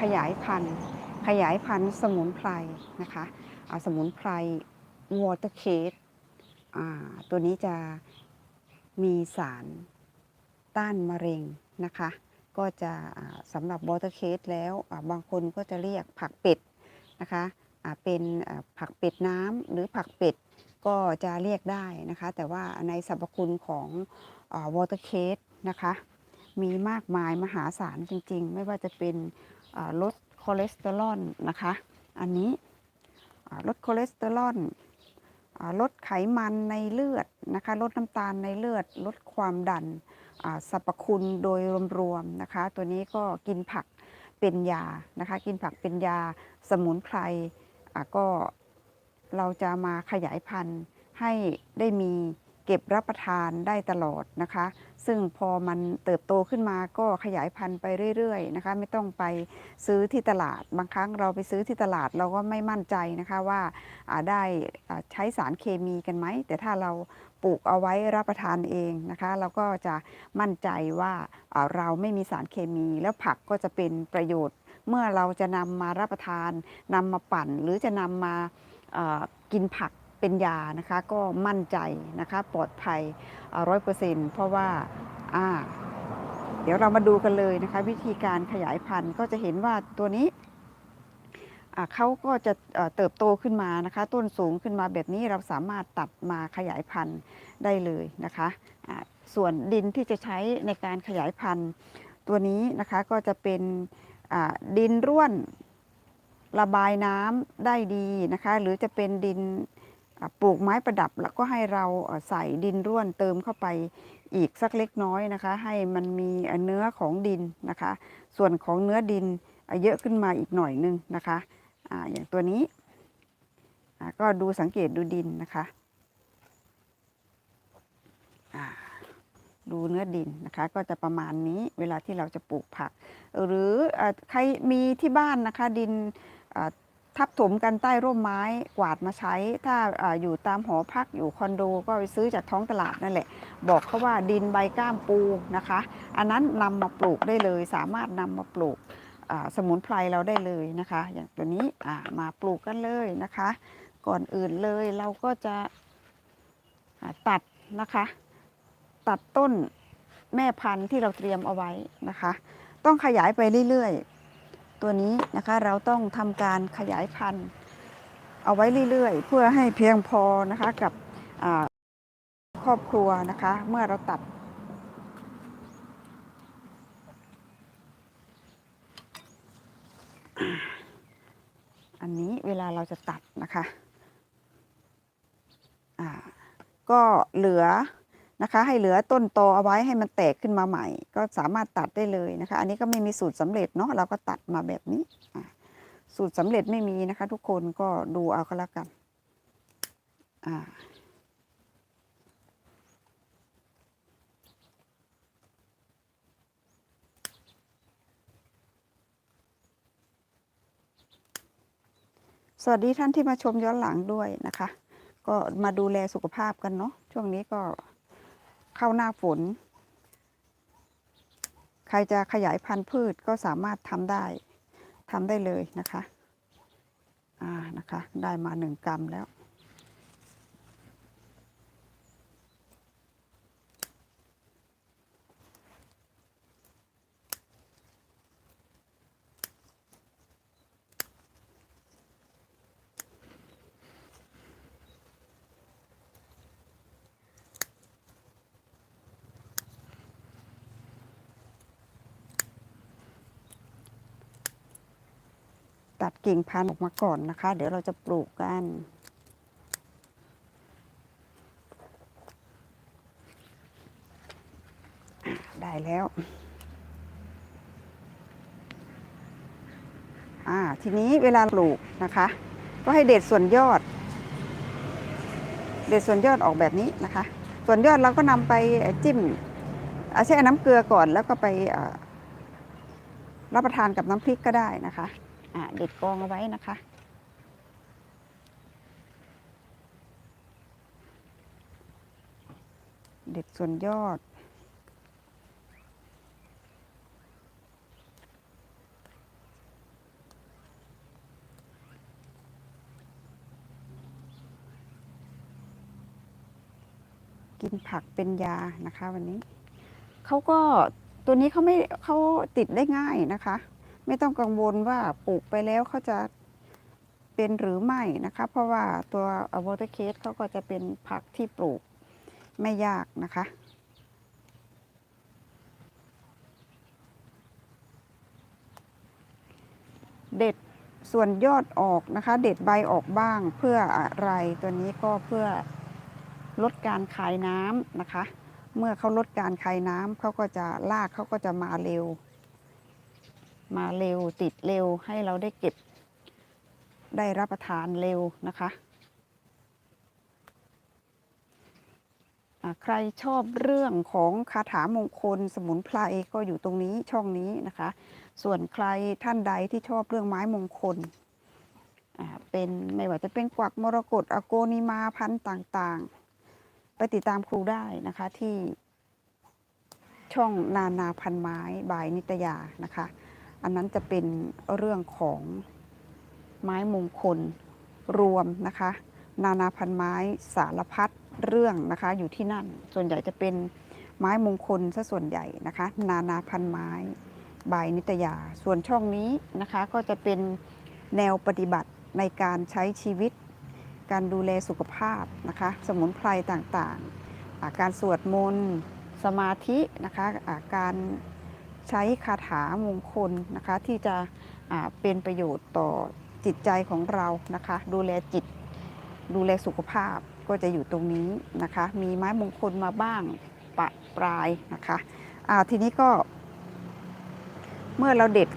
ขยายพันธุ์ ขยายพันธุ์สมุนไพรนะคะอ่าสมุนไพรวอเตอร์เคสตัวนี้จะมีสารต้านมะเร็งนะคะ ก็จะสำหรับวอเตอร์เคสแล้วบางคนก็จะเรียกผักเป็ดนะคะเป็นผักเป็ดน้ำหรือผักเป็ดก็จะเรียกได้นะคะ แต่ว่าในสรรพคุณของวอเตอร์เคสนะคะ มีมากมายมหาศาลจริงๆ ไม่ว่าจะเป็น ลดคอเลสเตอรอลนะคะ อันนี้ลดคอเลสเตอรอลลดไขมันในเลือดนะคะ ลดน้ำตาลในเลือด ลดความดันสรรพคุณโดยรวมๆนะคะ ตัวนี้ก็กินผักเป็นยานะคะ กินผักเป็นยาสมุนไพรก็เราจะมาขยายพันธุ์ให้ได้มี เก็บรับประทานได้ตลอดนะคะ ซึ่งพอมันเติบโตขึ้นมาก็ขยายพันธุ์ไปเรื่อยๆนะคะไม่ต้องไปซื้อที่ตลาด บางครั้งเราไปซื้อที่ตลาดเราก็ไม่มั่นใจนะคะว่าอ่าได้ใช้สารเคมีกันไหม แต่ถ้าเราปลูกเอาไว้รับประทานเองนะคะ เราก็จะมั่นใจว่าเราไม่มีสารเคมี แล้วผักก็จะเป็นประโยชน์ เมื่อเราจะนำมารับประทานนำมาปั่น หรือจะนำมากินผัก เป็นยานะคะก็มั่นใจนะคะปลอดภัยร้อยเปอร์เซ็นต์เพราะว่าอ่า เดี๋ยวเรามาดูกันเลยนะคะ วิธีการขยายพันธุ์ก็จะเห็นว่าตัวนี้เขาก็จะเติบโตขึ้นมานะคะ ต้นสูงขึ้นมาแบบนี้เราสามารถตัดมาขยายพันธุ์ได้เลยนะคะส่วนดินที่จะใช้ในการขยายพันธุ์ตัวนี้นะคะก็จะเป็นดินร่วนระบายน้ำได้ดีนะคะ หรือจะเป็นดิน ปลูกไม้ประดับแล้วก็ให้เราใส่ดินร่วนเติมเข้าไปอีกสักเล็กน้อยนะคะ ให้มันมีเนื้อของดินนะคะ ส่วนของเนื้อดินเยอะขึ้นมาอีกหน่อยนึงนะคะออย่างตัวนี้ก็ดูสังเกตดูดินนะคะดูเนื้อดินนะคะก็จะประมาณนี้เวลาที่เราจะปลูกผัก หรือใครมีที่บ้านนะคะดิน ทับถมกันใต้ร่มไม้กวาดมาใช้ ถ้าออยู่ตามหอพักอยู่คอนโดก็ไปซื้อจากท้องตลาดนั่นแหละ บอกเขาว่าดินใบก้ามปูนะคะ อันนั้นนำมาปลูกได้เลย สามารถนำมาปลูกสมุนไพรเราได้เลยนะคะ อย่างตัวนี้มาปลูกกันเลยนะคะ ก่อนอื่นเลยเราก็จะตัดนะคะ ตัดต้นแม่พันธุ์ที่เราเตรียมเอาไว้นะคะ ต้องขยายไปเรื่อยๆ ตัวนี้นะคะเราต้องทำการขยายพันธุ์ เอาไว้เรื่อยๆ เพื่อให้เพียงพอนะคะกับครอบครัวนะคะเมื่อเราตัดอันนี้เวลาเราจะตัดนะคะ ก็เหลือ นะคะ ให้เหลือต้นโตเอาไว้ให้มันแตกขึ้นมาใหม่ ก็สามารถตัดได้เลยนะคะ อันนี้ก็ไม่มีสูตรสำเร็จเนาะเราก็ตัดมาแบบนี้สูตรสำเร็จไม่มีนะคะ ทุกคนก็ดูเอาก็แล้วกันอ่าสวัสดีท่านที่มาชมย้อนหลังด้วยนะคะ ก็มาดูแลสุขภาพกันเนาะช่วงนี้ก็ เข้าหน้าฝน ใครจะขยายพันธุ์พืชก็สามารถทำได้ทำได้เลยนะคะ อ่านะคะ ได้มาหนึ่งกรัมแล้ว ตัดกิ่งพันธุ์ออกมาก่อนนะคะ เดี๋ยวเราจะปลูกกัน ได้แล้ว อ่า ทีนี้เวลาปลูกนะคะ ก็ให้เด็ดส่วนยอด เด็ดส่วนยอดออกแบบนี้นะคะ ส่วนยอดเราก็นำไปจิ้มอาแช่น้ำเกลือก่อนแล้วก็ไปรับประทานกับน้ำพริกก็ได้นะคะ เด็ดกองเอาไว้นะคะ เด็ดส่วนยอด กินผักเป็นยานะคะวันนี้เขาก็ตัวนี้เขาไม่เขาติดได้ง่ายนะคะ ไม่ต้องกังวลว่าปลูกไปแล้วเขาจะเป็นหรือไม่นะคะ เพราะว่าตัววอเตอร์เคสเขาก็จะเป็นผักที่ปลูกไม่ยากนะคะเด็ดส่วนยอดออกนะคะ เด็ดใบออกบ้างเพื่ออะไรตัวนี้ก็เพื่อลดการคายน้ำนะคะ เมื่อเขาลดการคายน้ำเขาก็จะรากเขาก็จะมาเร็ว มาเร็วติดเร็วให้เราได้เก็บ ได้รับประทานเร็วนะคะใครชอบเรื่องของคาถามงคลสมุนไพรก็อยู่ตรงนี้ช่องนี้นะคะ ส่วนใครท่านใดที่ชอบเรื่องไม้มงคลเป็นไม่ว่าจะเป็นกวักมรกตอโกนิมาพันธ์ต่างๆ ไปติดตามครูได้นะคะที่ช่องนานาพันไม้บายนิตยานะคะ อันนั้นจะเป็นเรื่องของไม้มงคลรวมนะคะ นานาพันไม้สารพัดเรื่องนะคะ อยู่ที่นั่นส่วนใหญ่จะเป็นไม้มงคลซะส่วนใหญ่นะคะ นานาพันไม้ใบนิตยา ส่วนช่องนี้นะคะก็จะเป็นแนวปฏิบัติในการใช้ชีวิต การดูแลสุขภาพนะคะ สมุนไพรต่างๆอาการสวดมนต์สมาธินะคะอาการ ใช้คาถามงคลนะคะที่จะเป็นประโยชน์ต่อจิตใจของเรานะคะ ดูแลจิต ดูแลสุขภาพก็จะอยู่ตรงนี้นะคะ มีไม้มงคลมาบ้างปะปลายนะคะอ่าทีนี้ก็ เมื่อเราเด็ด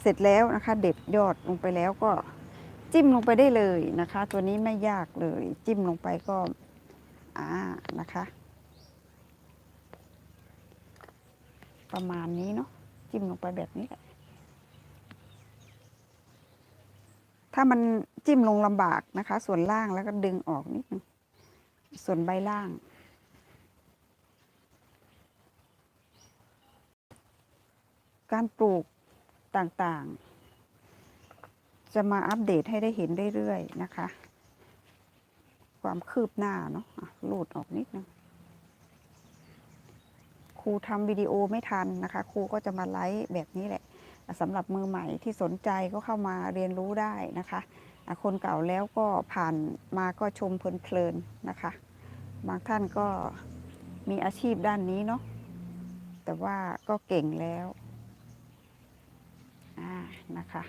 เสร็จแล้วนะคะ เด็ดยอดลงไปแล้วก็จิ้มลงไปได้เลยนะคะ ตัวนี้ไม่ยากเลย จิ้มลงไปก็อ่านะคะ ประมาณนี้เนาะจิ้มลงไปแบบนี้แหละถ้ามันจิ้มลงลำบากนะคะ ส่วนล่างแล้วก็ดึงออกนิดนึงส่วนใบล่าง การปลูกต่างๆ จะมาอัปเดตให้ได้เห็นเรื่อยๆนะคะ ความคืบหน้าเนาะอะรูดออกนิดนึง รูทำวิดีโอไม่ทันนะคะ ครูก็จะมาไลฟ์แบบนี้แหละสำหรับมือใหม่ที่สนใจก็เข้ามาเรียนรู้ได้นะคะอะคนเก่าแล้วก็ผ่านมาก็ชมเพลินๆนะคะ บางท่านก็มีอาชีพด้านนี้เนาะแต่ว่าก็เก่งแล้วอ่านะคะ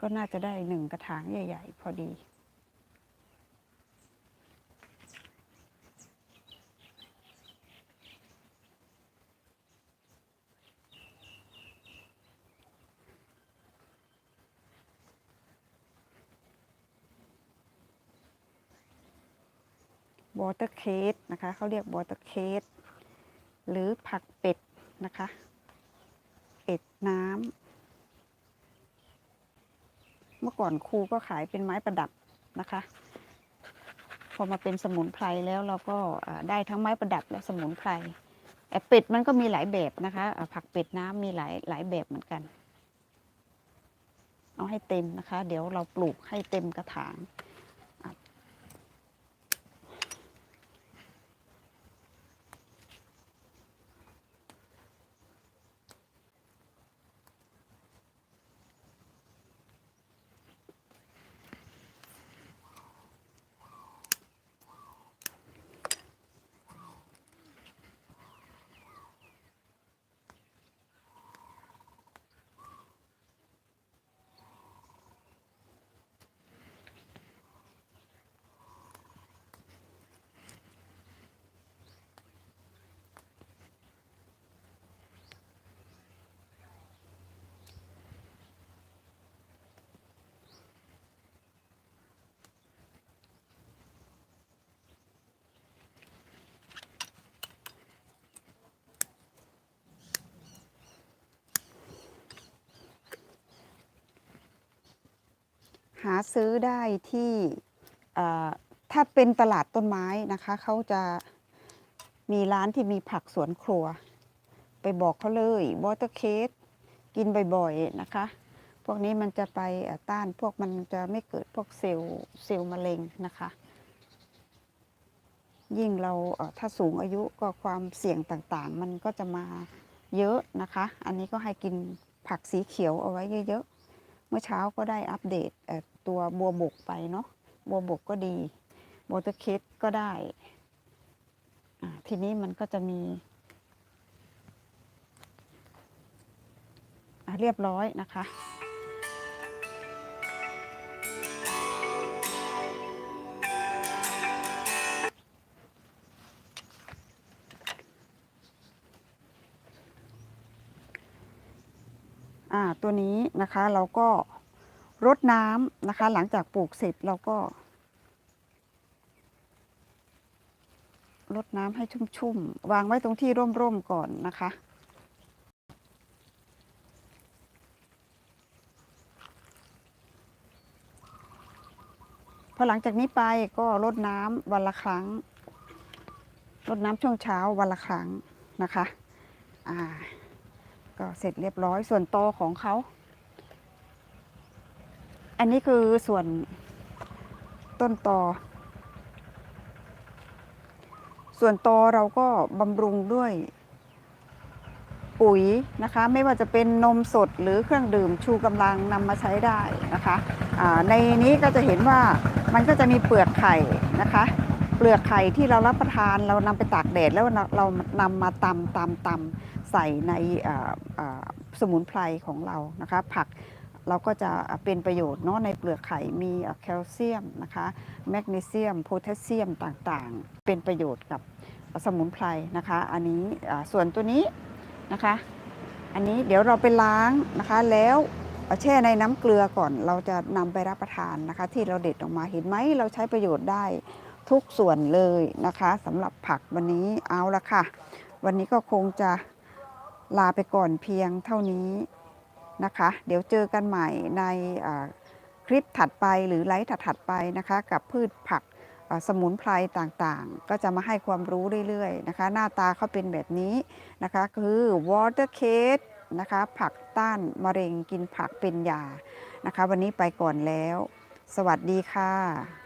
ก็น่าจะได้หนึ่งกระถางใหญ่ ๆ พอดี วอเตอร์เคสนะคะ เขาเรียกวอเตอร์เคสหรือผักเป็ดนะคะ เป็ดน้ำ เมื่อก่อนครูก็ขายเป็นไม้ประดับนะคะ พอมาเป็นสมุนไพรแล้วเราก็ได้ทั้งไม้ประดับและสมุนไพรแต่เป็ดมันก็มีหลายแบบนะคะผักเป็ดน้ำมีหลายหลายแบบเหมือนกัน เอาให้เต็มนะคะ เดี๋ยวเราปลูกให้เต็มกระถาง หาซื้อได้ที่ถ้าเป็นตลาดต้นไม้นะคะเขาจะมีร้านที่มีผักสวนครัว ไปบอกเขาเลยวอเตอร์เคสกินบ่อยๆนะคะ พวกนี้มันจะไปต้านพวกมันจะไม่เกิดพวกเซลล์เซลล์มะเร็งนะคะ ยิ่งเราถ้าสูงอายุก็ความเสี่ยงต่างๆ มันก็จะมาเยอะนะคะ อันนี้ก็ให้กินผักสีเขียวเอาไว้เยอะๆ เมื่อเช้าก็ได้อัปเดตตัวบัวบกไปเนาะบัวบกก็ดีวอเตอร์เคสก็ได้ ทีนี้มันก็จะมีะเรียบร้อยนะคะ ตัวนี้นะคะเราก็รดน้ำนะคะ หลังจากปลูกเสร็จเราก็รดน้ำให้ชุ่มๆ วางไว้ตรงที่ร่มๆ ก่อนนะคะ พอหลังจากนี้ไปก็รดน้ำวันละครั้ง รดน้ำช่วงเช้าวันละครั้งนะคะ อ่า ก็เสร็จเรียบร้อยส่วนโตอของเขา อันนี้คือส่วนต้นตอ ส่วนตอเราก็บำรุงด้วยปุ๋ยนะคะ ไม่ว่าจะเป็นนมสดหรือเครื่องดื่มชูกำลังนำมาใช้ได้นะคะในนี้ก็จะเห็นว่ามันก็จะมีเปลือกไข่นะคะ เปลือกไข่ที่เรารับประทานเรานำไปตากแดดแล้วเราเรานำมาตำตำตำ ใส่ในสมุนไพรของเรานะคะผักเราก็จะเป็นประโยชน์เนาะในเปลือกไข่มีแคลเซียมนะคะแมกนีเซียมโพแทสเซียมต่างๆ เป็นประโยชน์กับสมุนไพรนะคะ อันนี้ส่วนตัวนี้นะคะ อันนี้เดี๋ยวเราไปล้างนะคะแล้วแช่ในน้ำเกลือก่อนเราจะนำไปรับประทานนะคะ ที่เราเด็ดออกมาเห็นไหมเราใช้ประโยชน์ได้ทุกส่วนเลยนะคะสำหรับผักวันนี้เอาละค่ะ วันนี้ก็คงจะ ลาไปก่อนเพียงเท่านี้นะคะ เดี๋ยวเจอกันใหม่ในคลิปถัดไปหรือไลฟ์ถัดๆไปนะคะ กับพืชผักสมุนไพรต่างๆ ก็จะมาให้ความรู้เรื่อยๆนะคะ หน้าตาเขาเป็นแบบนี้นะคะ คือ water case นะคะ ผักต้านมะเร็งกินผักเป็นยานะคะ วันนี้ไปก่อนแล้ว สวัสดีค่ะ